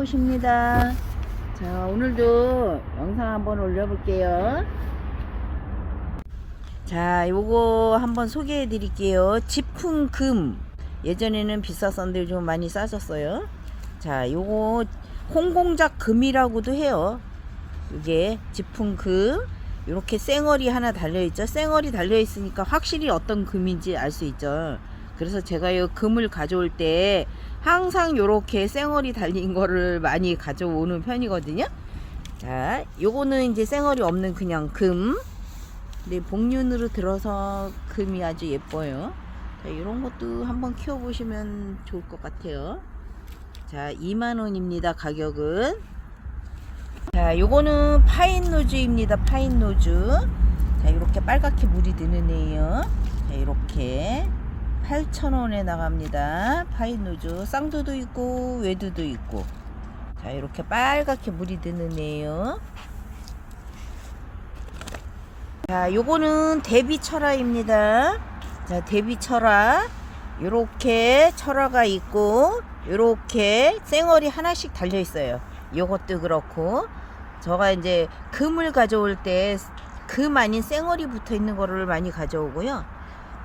꽃입니다. 자, 오늘도 영상 한번 올려볼게요. 자, 요거 한번 소개해 드릴게요. 지풍금. 예전에는 비쌌었는데 좀 많이 싸졌어요. 자, 요거 홍공작 금이라고도 해요. 이게 지풍금. 이렇게 쌩얼이 하나 달려있죠. 쌩얼이 달려있으니까 확실히 어떤 금인지 알 수 있죠. 그래서 제가 이 금을 가져올 때 항상 요렇게 쌩얼이 달린 거를 많이 가져오는 편이거든요. 자, 요거는 이제 쌩얼이 없는 그냥 금. 근데 복륜으로 들어서 금이 아주 예뻐요. 자, 이런 것도 한번 키워보시면 좋을 것 같아요. 자, 2만원입니다. 가격은. 자, 요거는 파인 노즈입니다. 파인 노즈. 자, 이렇게 빨갛게 물이 드는 애예요. 자, 이렇게 8,000원에 나갑니다. 파인 노즈. 쌍두도 있고 외두도 있고. 자, 이렇게 빨갛게 물이 드는 애예요. 자, 요거는 대비 철화입니다. 자, 대비 철화. 요렇게 철화가 있고 요렇게 쌩얼이 하나씩 달려 있어요. 요것도 그렇고 저가 이제 금을 가져올 때 금 아닌 쌩얼이 붙어 있는 거를 많이 가져오고요.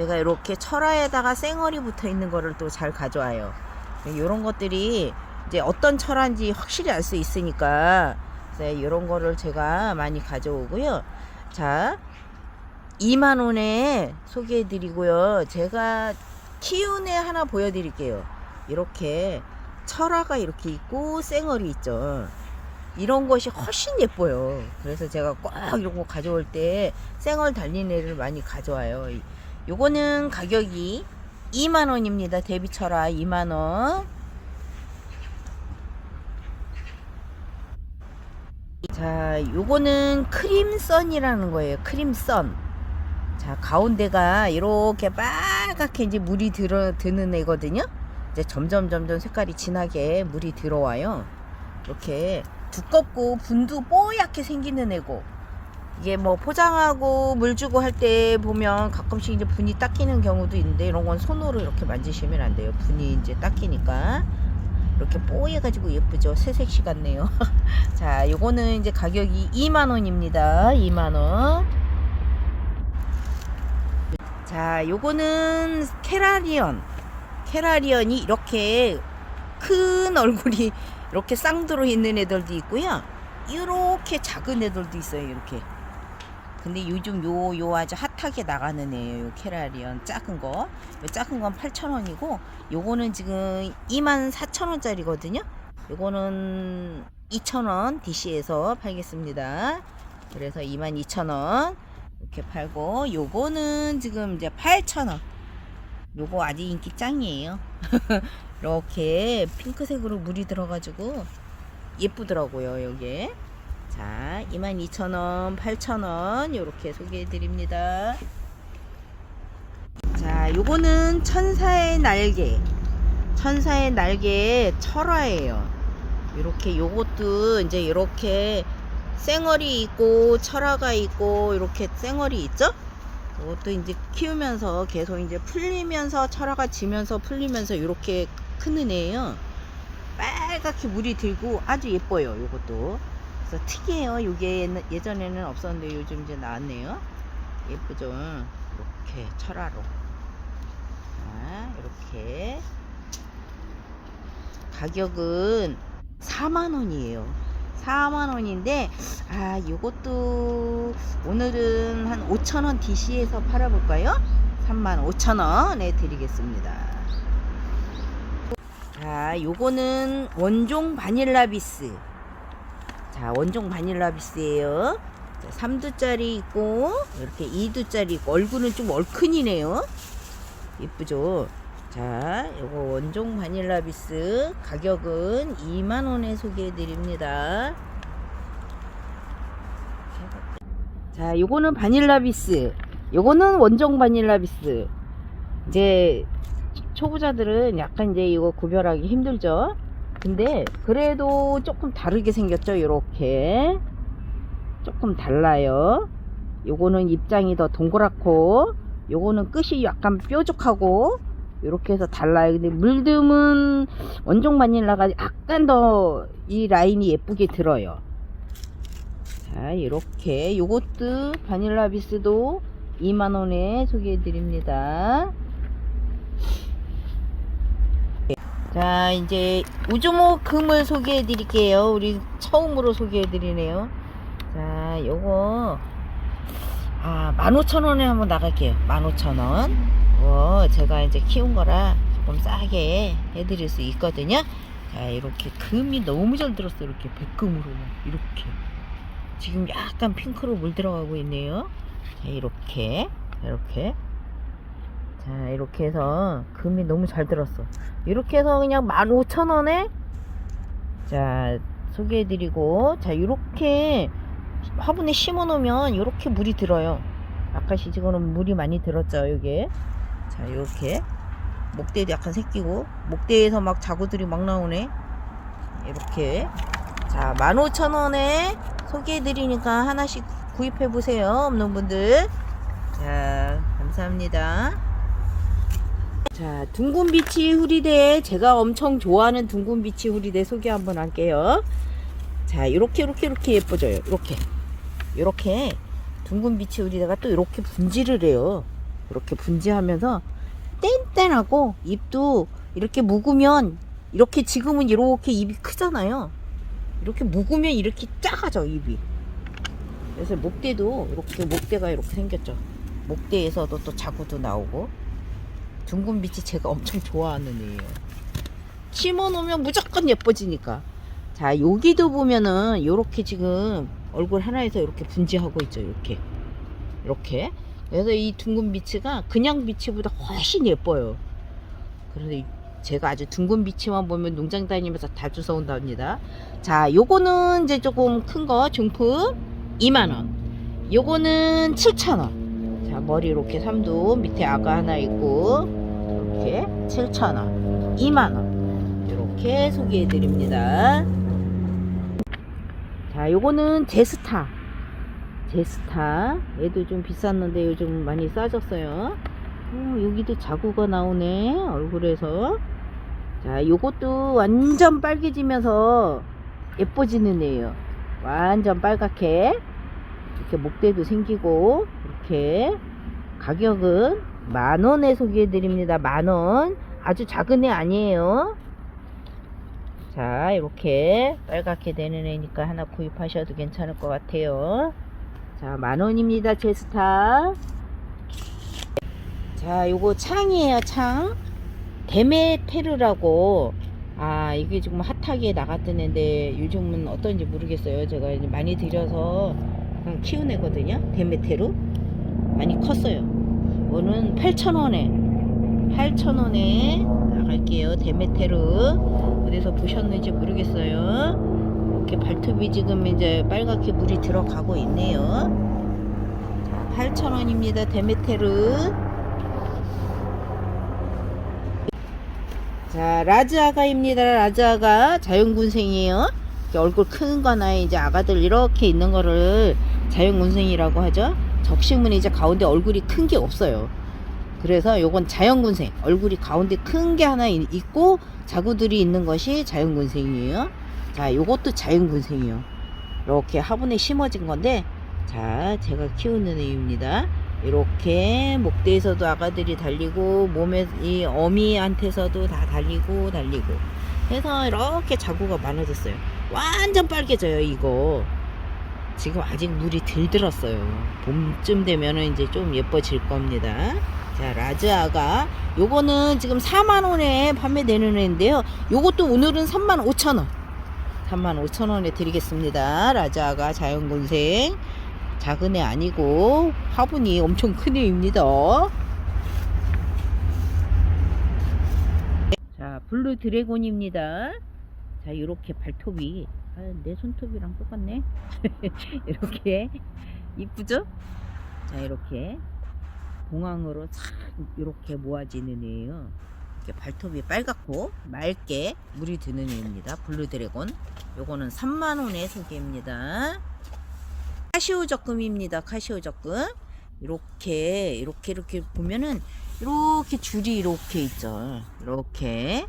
제가 이렇게 철화에다가 쌩얼이 붙어 있는 거를 또 잘 가져와요. 이런 것들이 이제 어떤 철화인지 확실히 알 수 있으니까 이런 거를 제가 많이 가져오고요. 자, 2만 원에 소개해 드리고요. 제가 키운 애 하나 보여 드릴게요. 이렇게 철화가 이렇게 있고 쌩얼이 있죠. 이런 것이 훨씬 예뻐요. 그래서 제가 꼭 이런 거 가져올 때 쌩얼 달린 애를 많이 가져와요. 이- 요거는 가격이 2만 원입니다. 대비 철화 2만 원. 자, 요거는 크림선이라는 거예요. 크림선. 자, 가운데가 이렇게 빨갛게 이제 물이 들어 드는 애거든요. 이제 점점 점점 색깔이 진하게 물이 들어와요. 이렇게 두껍고 분도 뽀얗게 생기는 애고 이게 뭐 포장하고 물 주고 할 때 보면 가끔씩 이제 분이 닦이는 경우도 있는데 이런 건 손으로 이렇게 만지시면 안 돼요. 분이 이제 닦이니까 이렇게 뽀얘가지고 예쁘죠. 새색시 같네요. 자, 요거는 이제 가격이 2만 원입니다. 2만 원. 자, 요거는 캐라리언. 캐라리언이 이렇게 큰 얼굴이 이렇게 쌍두로 있는 애들도 있고요. 이렇게 작은 애들도 있어요. 이렇게. 근데 요즘 요, 요 아주 핫하게 나가는 애예요. 요 캐라리언 작은 거. 요 작은 건 8,000원이고 요거는 지금 24,000원짜리거든요. 요거는 2,000원 DC에서 팔겠습니다. 그래서 22,000원 이렇게 팔고 요거는 지금 이제 8,000원. 요거 아주 인기 짱이에요. 이렇게 핑크색으로 물이 들어가지고 예쁘더라고요, 요게. 자, 22,000원, 8,000원 이렇게 소개해 드립니다. 자, 요거는 천사의 날개. 천사의 날개 철화예요. 이렇게 요것도 이제 이렇게 쌩얼이 있고 철화가 있고 이렇게 쌩얼이 있죠? 이것도 이제 키우면서 계속 이제 풀리면서 철화가 지면서 풀리면서 이렇게 크는 애예요. 빨갛게 물이 들고 아주 예뻐요. 요것도. 그래서 특이해요. 요게 옛- 예전에는 없었는데 요즘 이제 나왔네요. 예쁘죠? 이렇게 철화로. 자, 이렇게 가격은 4만 원이에요. 4만 원인데 아 요것도 오늘은 한 5천 원 DC에서 팔아볼까요? 3만 5천 원에 드리겠습니다. 자 요거는 원종 바닐라 비스. 자 원종 바닐라 비스예요. 3두짜리 있고 이렇게 2두짜리 있고 얼굴은 좀 얼큰이네요. 예쁘죠? 자, 요거 원종 바닐라 비스 가격은 2만 원에 소개해 드립니다. 자, 요거는 바닐라 비스. 요거는 원종 바닐라 비스. 이제 초보자들은 약간 이제 이거 구별하기 힘들죠. 근데 그래도 조금 다르게 생겼죠. 요렇게. 조금 달라요. 요거는 입장이 더 동그랗고 요거는 끝이 약간 뾰족하고 이렇게 해서 달라요. 근데 물듬은 원종 바닐라가 약간 더 이 라인이 예쁘게 들어요. 자, 이렇게 요것도 바닐라 비스도 2만원에 소개해 드립니다. 자, 이제 우주모 금을 소개해 드릴게요. 우리 처음으로 소개해 드리네요. 자, 요거 아, 15,000원에 한번 나갈게요. 15,000원. 어, 제가 이제 키운 거라 조금 싸게 해드릴 수 있거든요. 자, 이렇게 금이 너무 잘 들었어요. 이렇게 백금으로. 이렇게. 지금 약간 핑크로 물 들어가고 있네요. 자, 이렇게. 이렇게. 자, 이렇게 해서 금이 너무 잘 들었어. 이렇게 해서 그냥 15,000원에 자, 소개해드리고, 자, 이렇게 화분에 심어 놓으면 이렇게 물이 들어요. 아까 시지고는 물이 많이 들었죠, 여기에. 자, 이렇게. 목대도 약간 새끼고, 목대에서 막 자구들이 막 나오네. 이렇게. 자, 15,000원에 소개해드리니까 하나씩 구입해보세요. 없는 분들. 자, 감사합니다. 자, 둥근비치 후리대. 제가 엄청 좋아하는 둥근비치 후리대 소개 한번 할게요. 자, 이렇게, 이렇게, 이렇게 예뻐져요. 이렇게. 이렇게 둥근비치 후리대가 또 이렇게 분지를 해요. 이렇게 분지하면서 뗀뗀하고 입도 이렇게 묵으면 이렇게 지금은 이렇게 입이 크잖아요. 이렇게 묵으면 이렇게 작아져 입이. 그래서 목대도 이렇게 목대가 이렇게 생겼죠. 목대에서도 또 자구도 나오고 둥근 빛이 제가 엄청 좋아하는 애예요. 심어 놓으면 무조건 예뻐지니까. 자 여기도 보면은 이렇게 지금 얼굴 하나에서 이렇게 분지하고 있죠. 이렇게 이렇게. 그래서 이 둥근 비치가 그냥 비치보다 훨씬 예뻐요. 이- 제가 아주 둥근 비치만 보면 농장 다니면서 다 주워온답니다. 자, 요거는 이제 조금 큰 거 중품 2만원. 요거는 7,000원. 자, 머리 이렇게 삼두 밑에 아가 하나 있고, 이렇게 7,000원. 2만원. 이렇게 소개해 드립니다. 자, 요거는 제스타. 제스타. 얘도 좀 비쌌는데 요즘 많이 싸졌어요. 어, 여기도 자구가 나오네. 얼굴에서. 자, 요것도 완전 빨개지면서 예뻐지는 애예요. 완전 빨갛게. 이렇게 목대도 생기고, 이렇게. 가격은 만원에 소개해드립니다. 만원. 아주 작은 애 아니에요. 자, 이렇게 빨갛게 되는 애니까 하나 구입하셔도 괜찮을 것 같아요. 자, 만원입니다. 제스타. 자, 요거 창이에요, 창. 데메테르라고. 아, 이게 지금 핫하게 나갔던 애인데 요즘은 어떤지 모르겠어요. 제가 많이 들여서 키운 애거든요. 데메테르. 많이 컸어요. 이거는 8,000원에 8,000원에 나갈게요. 데메테르. 어디서 보셨는지 모르겠어요. 이렇게 발톱이 지금 이제 빨갛게 물이 들어가고 있네요. 자, 8,000원입니다. 데메테르. 자, 라즈아가입니다. 라즈아가 자연군생이에요. 얼굴 큰 거나 이제 아가들 이렇게 있는 거를 자연군생이라고 하죠. 적심은 이제 가운데 얼굴이 큰 게 없어요. 그래서 요건 자연군생. 얼굴이 가운데 큰 게 하나 이- 있고 자구들이 있는 것이 자연군생이에요. 자, 요것도 자연군생이요. 이렇게 화분에 심어진 건데, 자, 제가 키우는 애입니다. 이렇게 목대에서도 아가들이 달리고 몸에 이 어미한테서도 다 달리고 달리고 해서 이렇게 자구가 많아졌어요. 완전 빨개져요 이거. 지금 아직 물이 덜 들었어요. 봄쯤 되면은 이제 좀 예뻐질 겁니다. 자 라즈아가 요거는 지금 4만 원에 판매되는 애인데요. 요것도 오늘은 3만 5천 원 3만 5천 원에 드리겠습니다. 라즈아가 자연군생 작은 애 아니고 화분이 엄청 큰 애입니다. 자, 블루 드래곤입니다. 자, 이렇게 발톱이 아, 내 손톱이랑 똑같네. 이렇게 이쁘죠? 자, 이렇게 봉황으로 싹 이렇게 모아지는 애예요. 이렇게 발톱이 빨갛고 맑게 물이 드는 애입니다. 블루 드래곤. 요거는 3만 원의 소개입니다. 카시오 적금입니다. 카시오 적금. 이렇게 이렇게 이렇게 보면은 이렇게 줄이 이렇게 있죠. 이렇게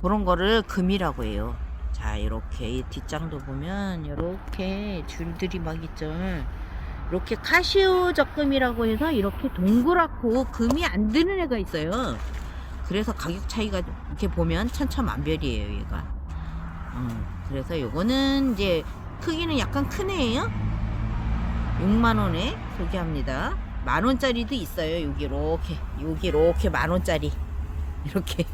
그런 거를 금이라고 해요. 자, 이렇게 이 뒷장도 보면 이렇게 줄들이 막 있죠. 이렇게 카시오 적금이라고 해서 이렇게 동그랗고 금이 안 드는 애가 있어요. 그래서 가격 차이가 이렇게 보면 천차만별이에요, 얘가. 음, 그래서 요거는 이제 크기는 약간 큰 애예요. 6만 원에 소개합니다. 만 원짜리도 있어요. 여기 이렇게, 여기 이렇게 만 원짜리 이렇게.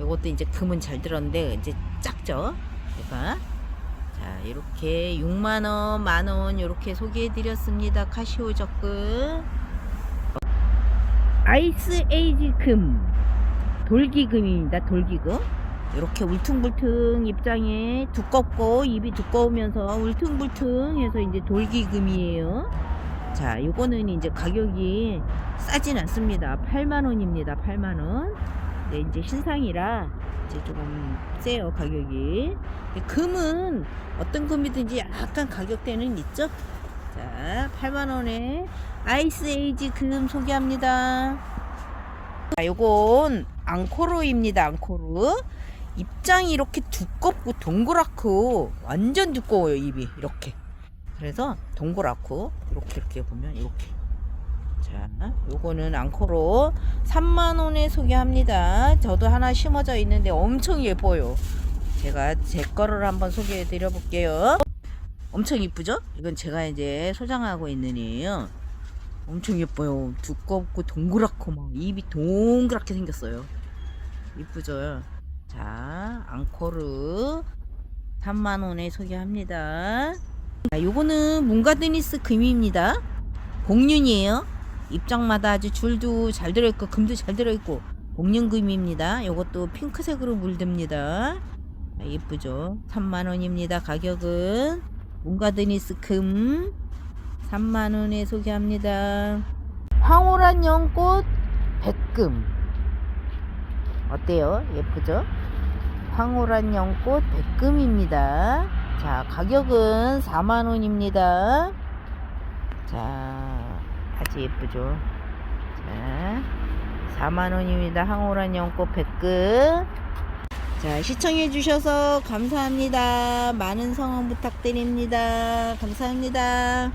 요것도 이제 금은 잘 들었는데 이제 작죠. 얘가. 자, 이렇게 6만 원, 만원 이렇게 소개해 드렸습니다. 카시오 적금. 아이스 에이지 금. 돌기금입니다. 돌기금. 이렇게 울퉁불퉁 입장에 두껍고 입이 두꺼우면서 울퉁불퉁해서 이제 돌기금이에요. 자, 요거는 이제 가격이 싸진 않습니다. 8만 원입니다. 8만 원. 네, 이제 신상이라 이제 조금 세요 가격이. 금은 어떤 금이든지 약간 가격대는 있죠. 자, 8만 원에 아이스 에이지 금 소개합니다. 자, 요건 앙코르입니다. 앙코르. 입장이 이렇게 두껍고 동그랗고 완전 두꺼워요 입이 이렇게. 그래서 동그랗고 이렇게 이렇게 보면 이렇게. 자, 요거는 앙코르 3만 원에 소개합니다. 저도 하나 심어져 있는데 엄청 예뻐요. 제가 제 거를 한번 소개해 드려 볼게요. 엄청 이쁘죠? 이건 제가 이제 소장하고 있는 애예요. 엄청 예뻐요. 두껍고 동그랗고 막 입이 동그랗게 생겼어요. 이쁘죠? 자, 앙코르 3만 원에 소개합니다. 자, 요거는 문가드니스 금입니다. 복륜이에요. 입장마다 아주 줄도 잘 들어있고 금도 잘 들어있고 복륜금입니다. 요것도 핑크색으로 물듭니다. 아, 예쁘죠? 3만 원입니다. 가격은 문가드니스 금 3만 원에 소개합니다. 황홀한 연꽃 백금 어때요? 예쁘죠? 황홀한 연꽃 백금입니다. 자, 가격은 4만 원입니다. 자, 아주 예쁘죠? 자, 4만 원입니다. 황홀한 연꽃 백금. 자, 시청해 주셔서 감사합니다. 많은 성원 부탁드립니다. 감사합니다.